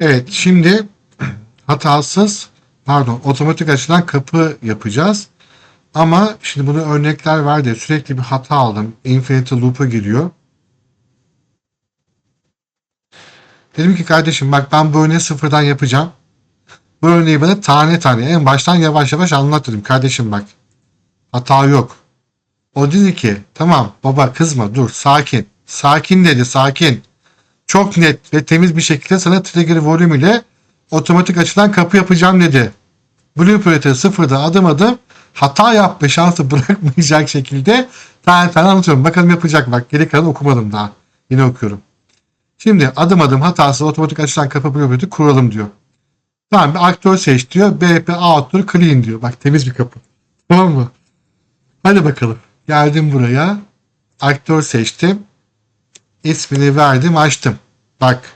Evet şimdi hatasız pardon otomatik açılan kapı yapacağız. Ama şimdi bunu örnekler var diye sürekli bir hata aldım. Infinity loop'a giriyor. Dedim ki kardeşim bak ben bu örneği sıfırdan yapacağım. Bu örneği bana tane tane en baştan yavaş yavaş anlat dedim. Kardeşim bak hata yok. O dedi ki tamam baba kızma dur sakin. Sakin dedi sakin. Çok net ve temiz bir şekilde sana trigger volume ile otomatik açılan kapı yapacağım dedi. Blueprint'e sıfırda adım adım hata yapma şansı bırakmayacak şekilde tane tane anlatıyorum. Bakalım yapacak bak geri kalanı okumadım daha. Yine okuyorum. Şimdi adım adım hatasız otomatik açılan kapı blueprint'i kuralım diyor. Tamam bir aktör seç diyor. BP outdoor clean diyor. Bak temiz bir kapı. Tamam mı? Hadi bakalım. Geldim buraya. Aktör seçtim. İsmini verdim açtım. Bak.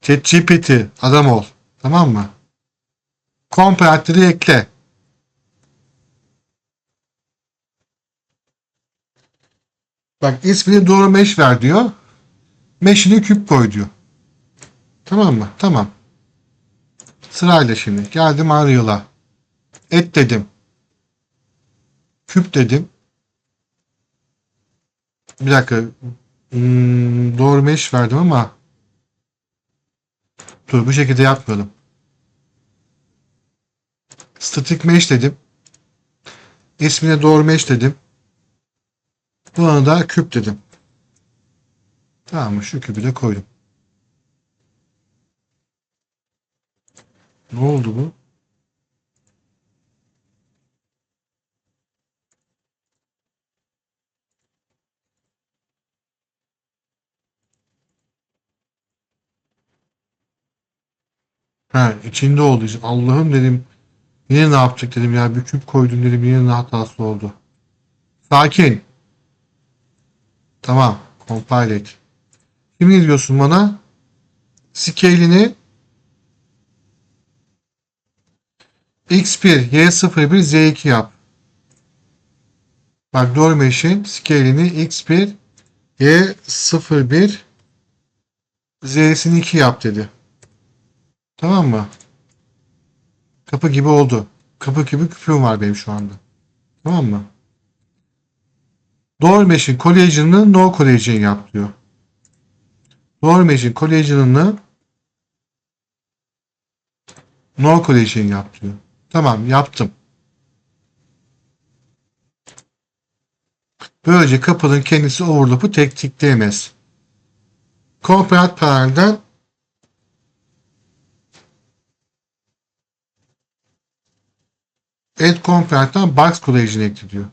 ChatGPT adam ol. Tamam mı? Komponentleri ekle. Bak ismini doğru mesh ver diyor. Mesh'ini küp koy diyor. Tamam mı? Tamam. Sırayla şimdi. Geldim Unreal'a. Et dedim. Küp dedim. Bir dakika. Hmm, doğru mesh verdim ama dur bu şekilde yapmayalım. Static mesh dedim. İsmine doğru mesh dedim. Buna da küp dedim. Tamam mı? Şu küpü de koydum. Ne oldu bu? Ha içinde oldu. işte. Allah'ım dedim. Yine ne yaptık dedim ya. Bir küp koydum dedim. Yine ne hatası oldu. Sakin. Tamam. Compile et. Şimdi diyorsun bana? Scale'ini X1, Y01, Z2 yap. Bak doğru meşin scale'ini X1, Y01, Z'sini 2 yap dedi. Tamam mı? Kapı gibi oldu. Kapı gibi küpüm var benim şu anda. Tamam mı? Doğru meşin collagen'ını no collagen yap diyor. Doğru meşin collagen'ını no collagen yap diyor. Tamam yaptım. Böylece kapının kendisi overloop'u tek tikleyemez. Component panel'den Add component'tan box collision ekle diyor.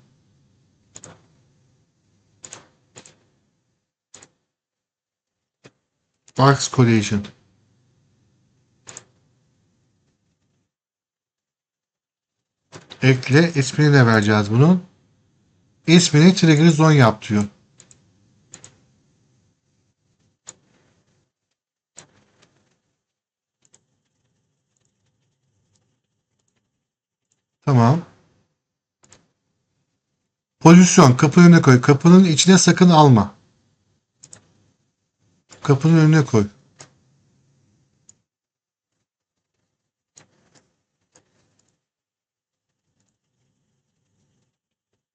Box collision. Ekle. ismini de vereceğiz bunun. İsmini trigger zone yap diyor. Tamam. Pozisyon. Kapının önüne koy. Kapının içine sakın alma. Kapının önüne koy.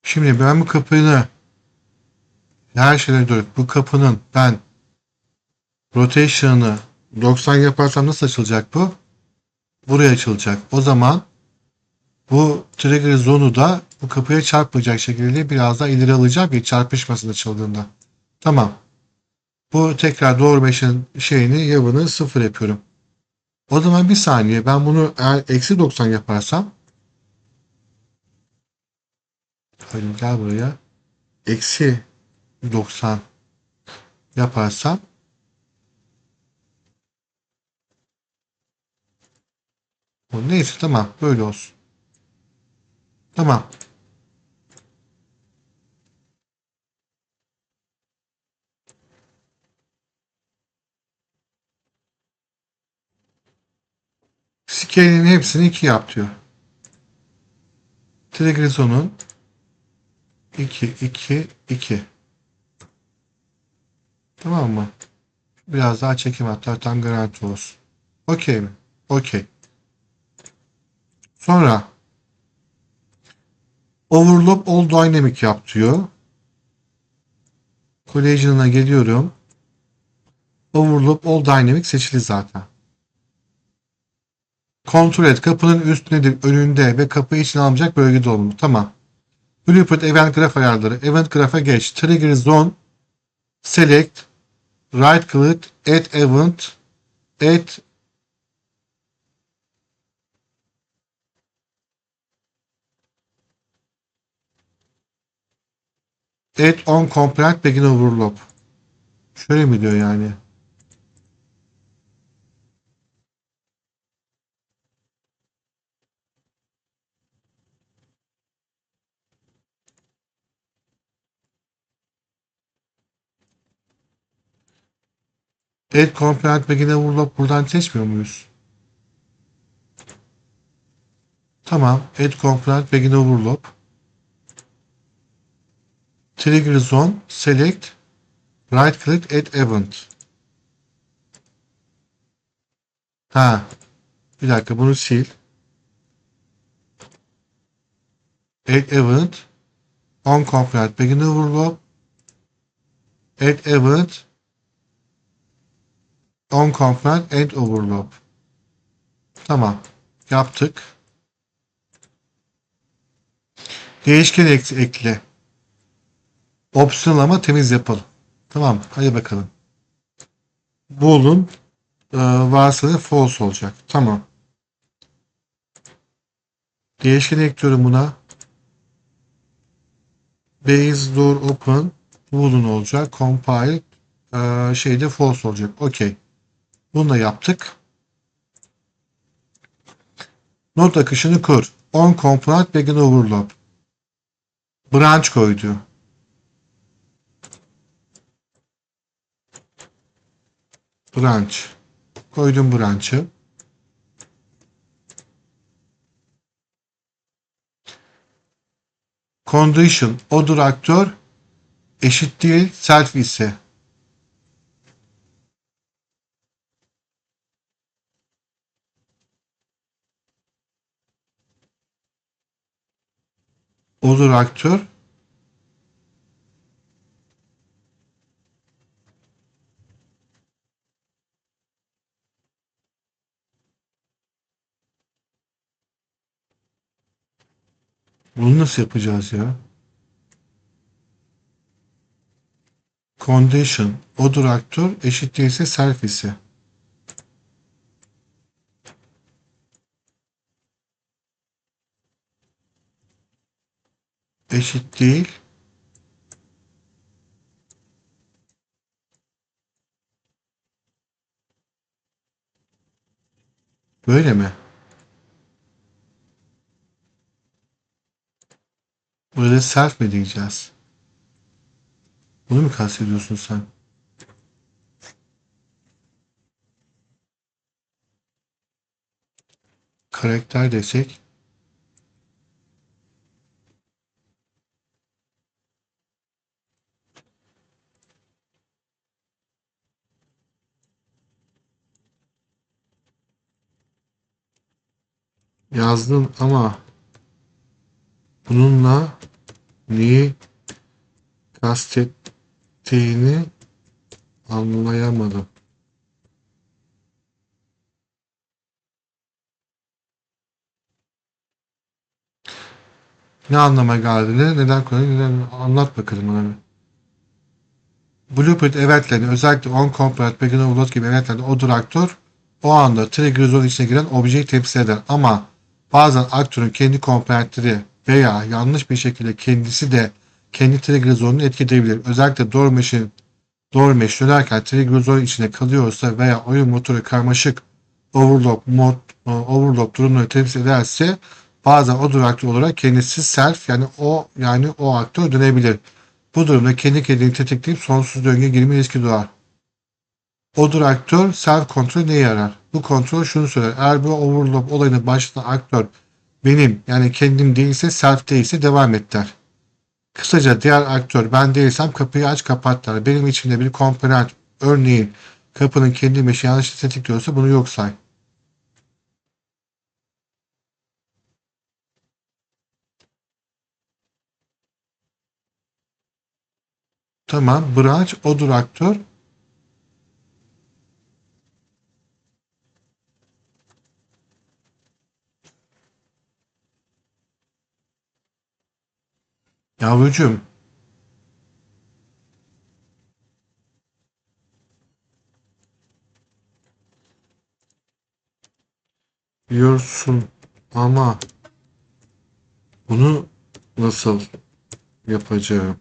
Şimdi ben bu kapıyı her şeyden dur. Bu kapının ben rotation'ı 90 yaparsam nasıl açılacak bu? Buraya açılacak. O zaman bu trigger zone'u da bu kapıya çarpmayacak şekilde biraz daha ileri alacağım ki çarpışmasın açıldığında. Tamam. Bu tekrar doğru meşin şeyini yavını sıfır yapıyorum. O zaman bir saniye ben bunu eğer eksi 90 yaparsam Hayır gel buraya. Eksi 90 yaparsam neyse tamam böyle olsun. Tamam. Scale'in hepsini 2 yap diyor. Trigger zone'un 2, 2, 2. Tamam mı? Biraz daha çekim hatta tam garanti olsun. Okey mi? Okey. Sonra overlap all dynamic yap diyor. Collision'a geliyorum. Overlap all dynamic seçili zaten. Kontrol et. Kapının üstündedir, önünde ve kapı için almayacak bölgede olmalı. Tamam. Blueprint Event Graph ayarları. Event Graph'a geç. Trigger Zone Select Right Click Add Event Add Add on component begin overlap. Şöyle mi diyor yani? Add component begin overlap buradan seçmiyor muyuz? Tamam. Add component begin overlap. Trigger zone select right click add event. Ha. Bir dakika bunu sil. Add event on component begin overlap add event on component add overlap. Tamam. Yaptık. Değişken ek- ekle. Optional ama temiz yapalım. Tamam. Hadi bakalım. Bool'un e, varsa false olacak. Tamam. Değişken ekliyorum buna. Base door open Bool'un olacak. Compile e, şeyde false olacak. Okey. Bunu da yaptık. Not akışını kur. On component begin overlap. Branch koydu. Branch. Koydum branch'ı. Condition. Odur aktör eşit değil self ise. Odur aktör Bunu nasıl yapacağız ya? Condition. Odur aktör eşit değilse self ise. Eşit değil. Böyle mi? Burada self mi diyeceğiz? Bunu mu kastediyorsun sen? Karakter desek yazdın ama bununla neyi kastettiğini anlayamadım. Ne anlama geldiğini, neden koyduğunu, neden anlat bakalım bir. Blueprint eventlerini özellikle on component, begin overload gibi eventlerini odur aktör o anda trigger zone içine giren objeyi temsil eder. Ama bazen aktörün kendi komponentleri veya yanlış bir şekilde kendisi de kendi trigger zone'unu etkileyebilir. Özellikle door mesh'in door mesh dönerken trigger zone içinde kalıyorsa veya oyun motoru karmaşık overlock mod e, overlock durumları temsil ederse bazen o dur aktör olarak kendisi self yani o yani o aktör dönebilir. Bu durumda kendi kendini tetikleyip sonsuz döngüye girme riski doğar. Odur aktör self kontrol neye yarar? Bu kontrol şunu söyler. Eğer bu overlap olayını başlatan aktör benim yani kendim değilse self değilse devam et der. Kısaca diğer aktör ben değilsem kapıyı aç kapat. Benim içimde bir komponent örneğin kapının kendi meşi yanlış tetikliyorsa bunu yok say. Tamam branch odur aktör Yavrucuğum. Diyorsun ama bunu nasıl yapacağım?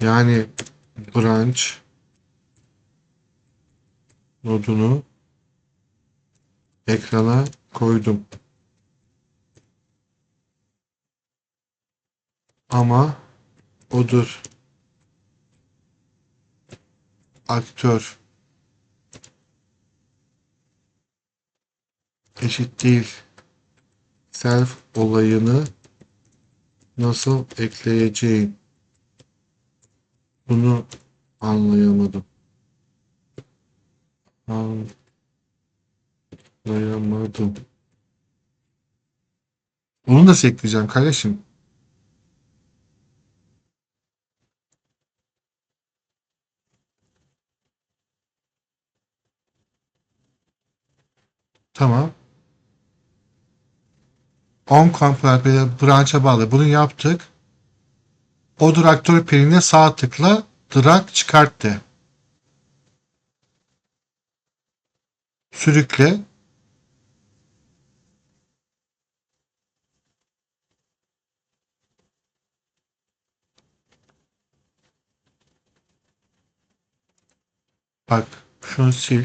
Yani branch nodunu ekrana koydum. Ama odur aktör eşit değil self olayını nasıl ekleyeceğim bunu anlayamadım. Anlayamadım. Onu nasıl ekleyeceğim kardeşim? Tamam. On komponent böyle branch'a bağlı. Bunu yaptık. O traktör piline sağ tıkla drag çıkart de. Sürükle. Bak şunu sil.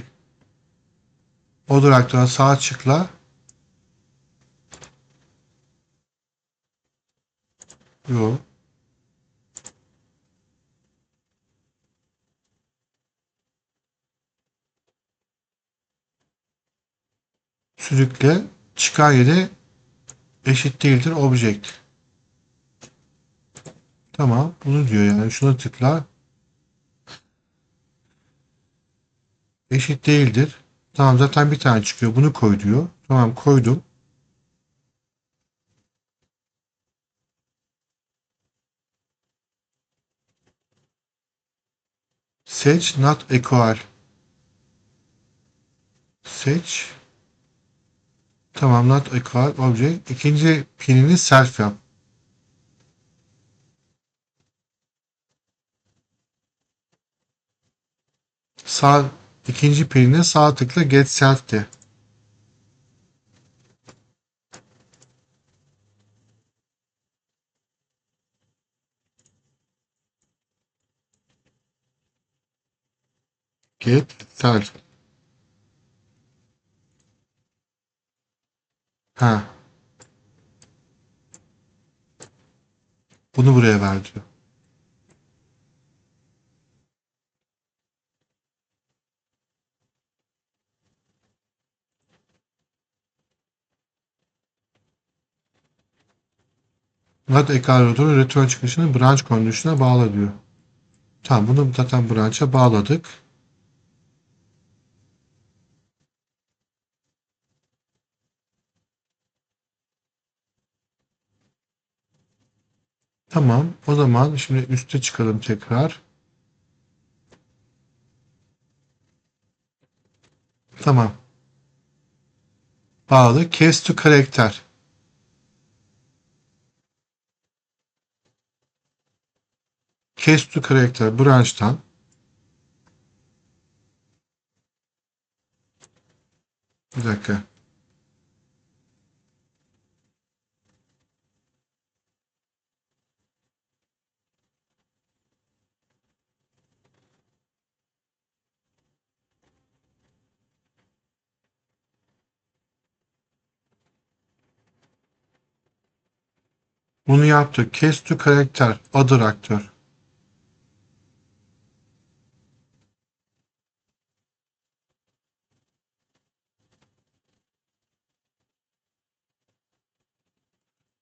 O duraklara sağ tıkla. Yok. Sürükle çıkar yeri eşit değildir object. Tamam. Bunu diyor yani. Şuna tıkla. Eşit değildir. Tamam zaten bir tane çıkıyor. Bunu koy diyor. Tamam koydum. Seç not equal. Seç. Tamam not equal object. İkinci pinini self yap. Sağ ikinci pinine sağ tıkla get self. Get self. Ha. Bunu buraya ver diyor. Not rotor return çıkışını branch condition'a bağla diyor. Tamam bunu zaten branch'a bağladık. Tamam. O zaman şimdi üste çıkalım tekrar. Tamam. Bağlı. Case to karakter. Case to karakter branch'tan bir dakika. Bunu yaptık. Case to karakter. Other aktör.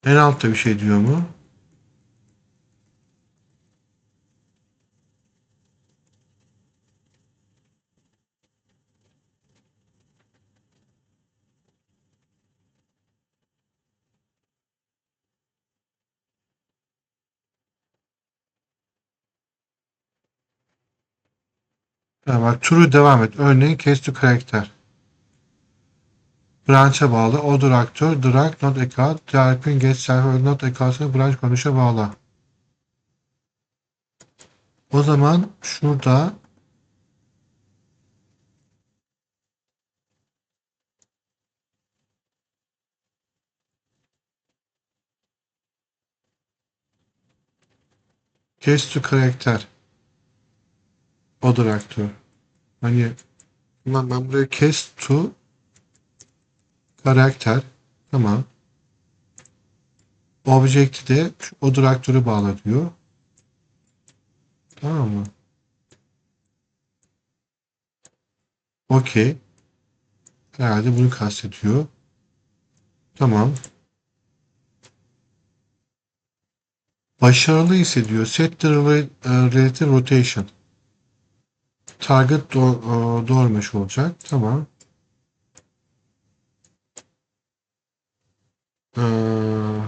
En altta bir şey diyor mu? Tamam, true devam et. Örneğin case to karakter. Branch'a bağlı. Other aktör, drag, not account, typing, get server, not account'a branch konuşa bağlı. O zaman şurada case to karakter. Other aktör. Hani Ulan ben buraya case to karakter tamam. Object'i de other aktörü bağla diyor. Tamam mı? Okey. Herhalde bunu kastediyor. Tamam. Başarılı hissediyor. Set the rela- relative rotation. Target do e, doğurmuş olacak. Tamam. Ee,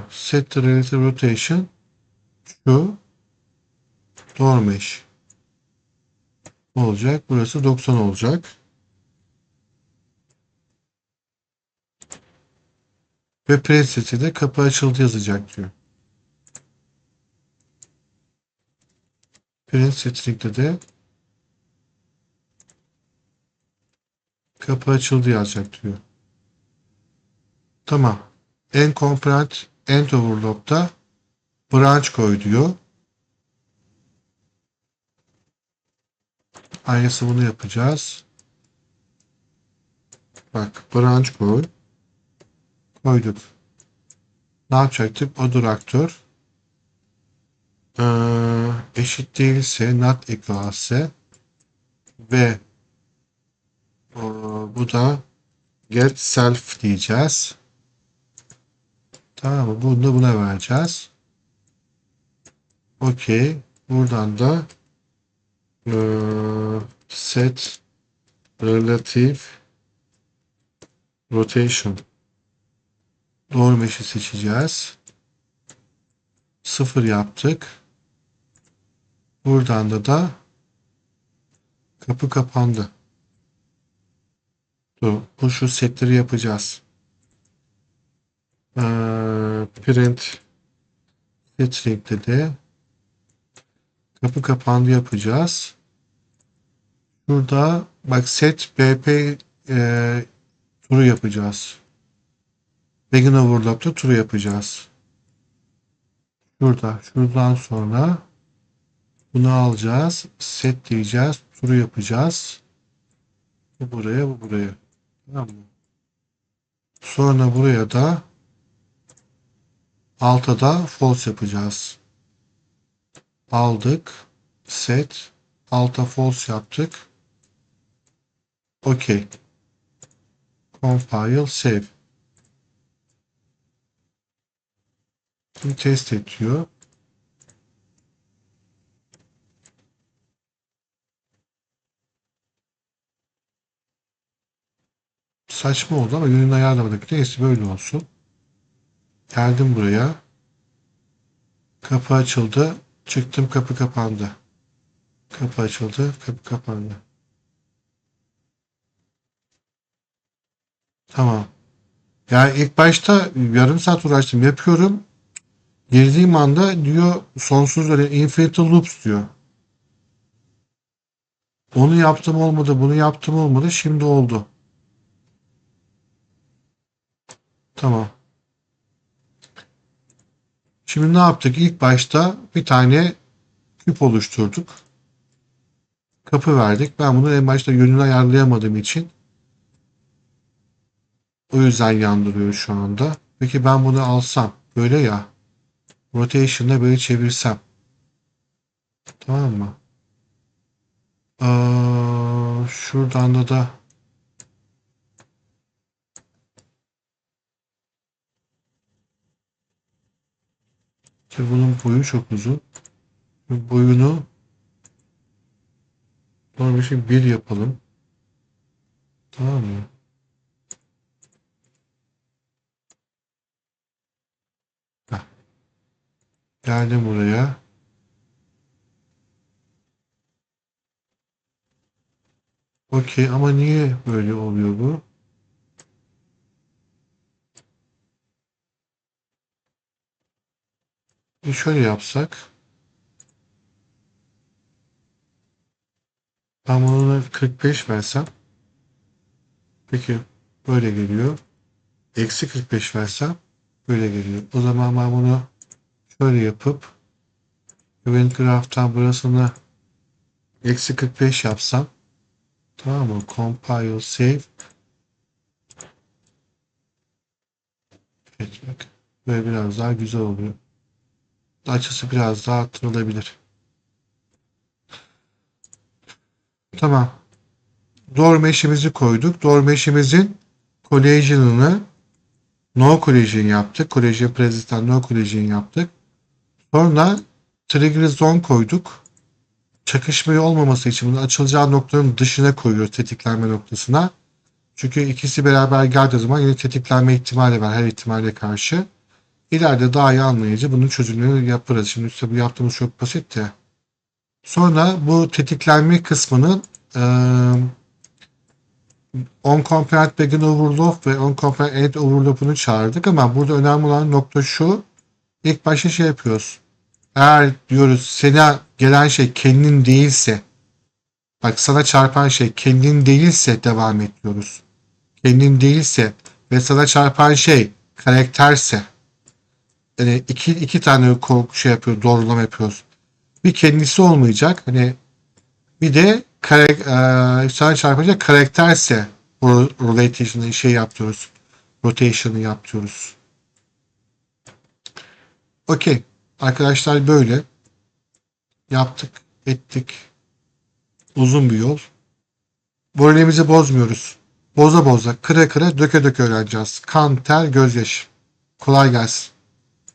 set the relative rotation şu doğurmuş olacak. Burası 90 olacak. Ve preseti de kapı açıldı yazacak diyor. Print setting'de de kapı açıldı yazacak diyor. Tamam. En component end overlock'ta branch koy diyor. Aynısı bunu yapacağız. Bak branch koy. Koyduk. Ne yapacaktık? Other aktör. Ee, eşit değilse not equal ise ve ee, bu da get self diyeceğiz. Tamam mı? Bunu da buna vereceğiz. Okey. Buradan da ee, set relative rotation doğru meşi seçeceğiz. Sıfır yaptık. Buradan da da kapı kapandı. Dur, bu şu setleri yapacağız. Ee, print setring'de de kapı kapandı yapacağız. Şurada bak set bp e, turu yapacağız. Begin overlock'ta turu yapacağız. Şurada. Şuradan sonra bunu alacağız. Set diyeceğiz. Turu yapacağız. Bu buraya, bu buraya. Tamam mı? Sonra buraya da alta da false yapacağız. Aldık. Set. Alta false yaptık. OK. Compile, save. Şimdi test et diyor. Saçma oldu ama yönünü ayarlamadık. Neyse böyle olsun. Geldim buraya. Kapı açıldı. Çıktım kapı kapandı. Kapı açıldı. Kapı kapandı. Tamam. Yani ilk başta yarım saat uğraştım. Yapıyorum. Girdiğim anda diyor sonsuz böyle infinite loops diyor. Onu yaptım olmadı, bunu yaptım olmadı, şimdi oldu. Tamam. Şimdi ne yaptık? İlk başta bir tane küp oluşturduk. Kapı verdik. Ben bunu en başta yönünü ayarlayamadığım için o yüzden yandırıyor şu anda. Peki ben bunu alsam böyle ya rotation'da böyle çevirsem tamam mı? Aa, şuradan da da İşte bunun boyu çok uzun. Boyunu normal şey bir yapalım. Tamam mı? Heh. Geldim buraya. Okey ama niye böyle oluyor bu? Şöyle yapsak. Ben bunu 45 versem. Peki böyle geliyor. Eksi 45 versem böyle geliyor. O zaman ben bunu şöyle yapıp Event Graph'tan burasını eksi 45 yapsam tamam mı? Compile, save bak. Böyle biraz daha güzel oluyor. Açısı biraz daha arttırılabilir. Tamam. Door mesh'imizi koyduk. Door mesh'imizin collagen'ını no collagen yaptık. Collagen present'ten no collagen yaptık. Sonra zone koyduk. Çakışmayı olmaması için bunu açılacağı noktanın dışına koyuyoruz tetiklenme noktasına. Çünkü ikisi beraber geldiği zaman yine tetiklenme ihtimali var her ihtimale karşı. İleride daha iyi anlayıcı bunun çözümünü yaparız. Şimdi işte bu yaptığımız çok basit de. Sonra bu tetiklenme kısmının eee on component begin overload ve on component end overload'unu çağırdık ama burada önemli olan nokta şu. İlk başta şey yapıyoruz. Eğer diyoruz sana gelen şey kendin değilse bak sana çarpan şey kendin değilse devam et diyoruz. Kendin değilse ve sana çarpan şey karakterse yani iki, iki tane korku şey yapıyor, doğrulama yapıyoruz. Bir kendisi olmayacak. Hani bir de kare, e, çarpacak karakterse rotation'ı şey yapıyoruz. Rotation'ı yapıyoruz. Okey. Arkadaşlar böyle. Yaptık. Ettik. Uzun bir yol. Moralimizi bozmuyoruz. Boza boza, kıra kıra, döke döke öğreneceğiz. Kan, ter, gözyaşı. Kolay gelsin.